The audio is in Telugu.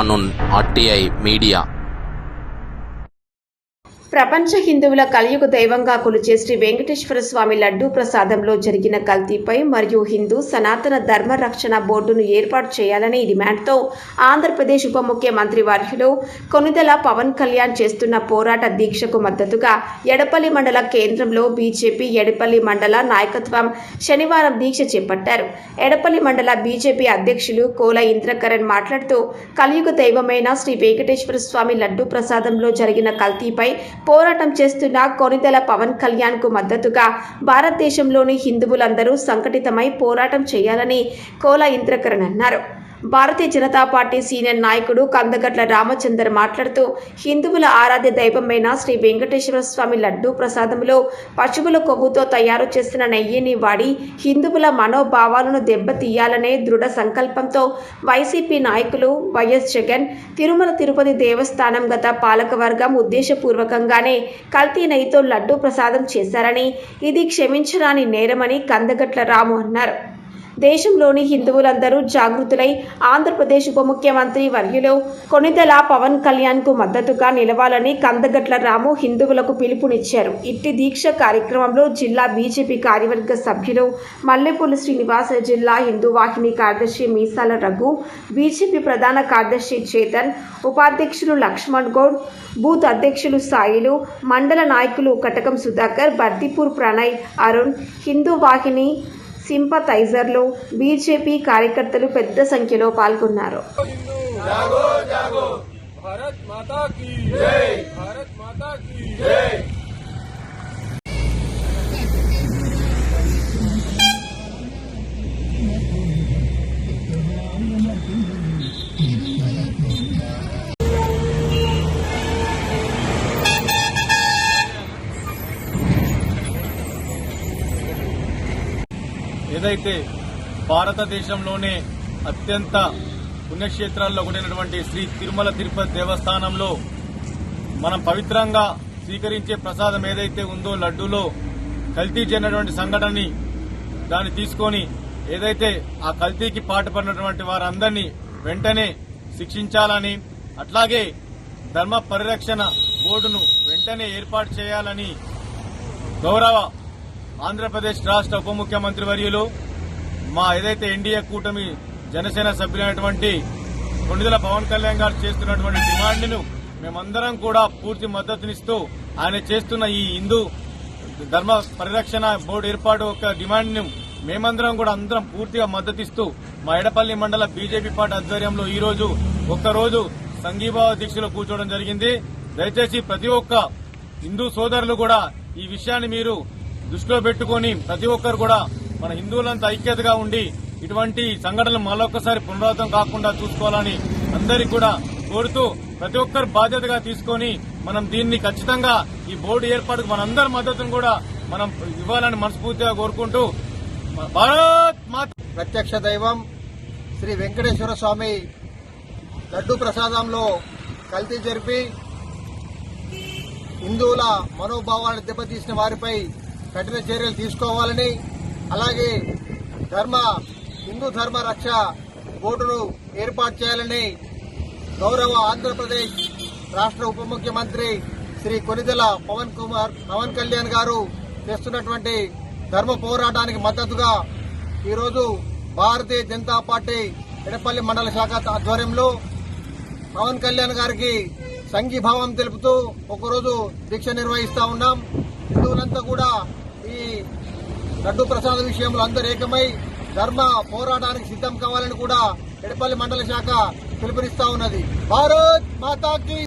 కానున్ ఆర్టీఐ మీడియా. ప్రపంచ హిందువుల కలియుగ దైవంగా కొలిచే శ్రీ వెంకటేశ్వర స్వామి లడ్డూ ప్రసాదంలో జరిగిన కల్తీపై మరియు హిందూ సనాతన ధర్మ రక్షణ బోర్డును ఏర్పాటు చేయాలనే డిమాండ్తో ఆంధ్రప్రదేశ్ ఉప ముఖ్యమంత్రి వర్యులు కొనుదల పవన్ కళ్యాణ్ చేస్తున్న పోరాట దీక్షకు మద్దతుగా ఎడపల్లి మండల కేంద్రంలో బీజేపీ ఎడపల్లి మండల నాయకత్వం శనివారం దీక్ష చేపట్టారు. ఎడపల్లి మండల బీజేపీ అధ్యక్షులు కోల ఇంద్రకరణ్ మాట్లాడుతూ కలియుగ దైవమైన శ్రీ వెంకటేశ్వర స్వామి లడ్డూ ప్రసాదంలో జరిగిన కల్తీపై పోరాటం చేస్తున్న కొనితెల పవన్ కళ్యాణ్కు మద్దతుగా భారతదేశంలోని హిందువులందరూ సంఘటితమై పోరాటం చేయాలని కోల ఇంద్రకరణ్ అన్నారు. భారతీయ జనతా పార్టీ సీనియర్ నాయకుడు కందగట్ల రామచందర్ మాట్లాడుతూ హిందువుల ఆరాధ్య దైవమైన శ్రీ వెంకటేశ్వర స్వామి లడ్డూ ప్రసాదంలో పశువుల కొవ్వుతో తయారు చేసిన నెయ్యిని వాడి హిందువుల మనోభావాలను దెబ్బతీయాలనే దృఢ సంకల్పంతో వైసీపీ నాయకులు వైఎస్ జగన్ తిరుమల తిరుపతి దేవస్థానం గత పాలకవర్గం ఉద్దేశపూర్వకంగానే కల్తీ నెయ్యితో లడ్డూ ప్రసాదం చేశారని ఇది క్షమించరాని నేరమని కందగట్ల రాము అన్నారు. దేశంలోని హిందువులందరూ జాగృతులై ఆంధ్రప్రదేశ్ ఉప ముఖ్యమంత్రి వర్యులు కొనిదెల పవన్ కళ్యాణ్కు మద్దతుగా నిలవాలని కందగట్ల రాము హిందువులకు పిలుపునిచ్చారు. ఇట్టి దీక్ష కార్యక్రమంలో జిల్లా బీజేపీ కార్యవర్గ సభ్యులు మల్లెపూలి శ్రీనివాస జిల్లా హిందూ వాహిని కార్యదర్శి మీసాల రఘు బీజేపీ ప్రధాన కార్యదర్శి చేతన్ ఉపాధ్యక్షులు లక్ష్మణ్ గౌడ్ బూత్ అధ్యక్షులు సాయిలు మండల నాయకులు కటకం సుధాకర్ బర్దిపూర్ ప్రణయ్ అరుణ్ హిందూ వాహిని సింపథైజర్లు బీజేపీ కార్యకర్తలు పెద్ద సంఖ్యలో పాల్గొన్నారు. భారత్ మాతా కీ జై భారత్ మాతా కీ జై ఏదైతే భారతదేశంలోనే అత్యంత పుణ్యక్షేత్రాల్లో ఒకటైనటువంటి శ్రీ తిరుమల తిరుపతి దేవస్థానంలో మనం పవిత్రంగా స్వీకరించే ప్రసాదం ఏదైతే ఉందో లడ్డూలో కల్తీ చెందినటువంటి సంఘటనని దాన్ని తీసుకొని ఏదైతే ఆ కల్తీకి పాటుపడినటువంటి వారందరినీ వెంటనే శిక్షించాలని అట్లాగే ధర్మ పరిరక్షణ బోర్డును వెంటనే ఏర్పాటు చేయాలని గౌరవ ఆంధ్రప్రదేశ్ రాష్ట్ర ఉప ముఖ్యమంత్రి వర్యులు మా ఏదైతే ఎన్డీఏ కూటమి జనసేన సభ్యులైనటువంటి కొణిదల పవన్ కళ్యాణ్ గారు చేస్తున్నటువంటి డిమాండ్ను మేమందరం కూడా పూర్తి మద్దతునిస్తూ ఆయన చేస్తున్న ఈ హిందూ ధర్మ పరిరక్షణ బోర్డు ఏర్పాటు యొక్క డిమాండ్ను మేమందరం కూడా అందరం పూర్తిగా మద్దతిస్తూ మా ఎడపల్లి మండల బీజేపీ పార్టీ ఆధ్వర్యంలో ఈ రోజు ఒక్కరోజు సంఘీభావ దీక్షలో కూర్చోవడం జరిగింది. దయచేసి ప్రతి ఒక్క హిందూ సోదరులు కూడా ఈ విషయాన్ని మీరు దృష్టిలో పెట్టుకొని ప్రతి ఒక్కరు కూడా మన హిందువులంతా ఐక్యతగా ఉండి ఇటువంటి సంఘటనలు మరొకసారి పునరావృతం కాకుండా చూసుకోవాలని అందరికి కూడా కోరుతూ ప్రతి ఒక్కరు బాధ్యతగా తీసుకొని మనం దీన్ని ఖచ్చితంగా ఈ బోర్డు ఏర్పాటుకు మనందరి మద్దతును కూడా మనం ఇవ్వాలని మనస్ఫూర్తిగా కోరుకుంటూ భారత్ మాత ప్రత్యక్ష దైవం శ్రీ వెంకటేశ్వర స్వామి లడ్డు ప్రసాదంలో కల్తీ జరిపి హిందువుల మనోభావాలను దెబ్బతీసిన వారిపై కఠిన చర్యలు తీసుకోవాలని అలాగే ధర్మ హిందూ ధర్మ రక్ష బోర్డును ఏర్పాటు చేయాలని గౌరవ ఆంధ్రప్రదేశ్ రాష్ట్ర ఉప ముఖ్యమంత్రి శ్రీ కొనిదెల పవన్ కుమార్ పవన్ కళ్యాణ్ గారు చేస్తున్నటువంటి ధర్మ పోరాటానికి మద్దతుగా ఈరోజు భారతీయ జనతా పార్టీ ఎడపల్లి మండల శాఖ ఆధ్వర్యంలో పవన్ కళ్యాణ్ గారికి సంఘీభావం తెలుపుతూ ఒకరోజు దీక్ష నిర్వహిస్తా ఉన్నాం. హిందువులంతా కూడా ఈ లడ్డు ప్రసాద విషయంలో అందరూ ఏకమై ధర్మ పోరాటానికి సిద్ధం కావాలని కూడా ఎడపల్లి మండల శాఖ పిలుపునిస్తా ఉన్నది. భారత్ మాతాకి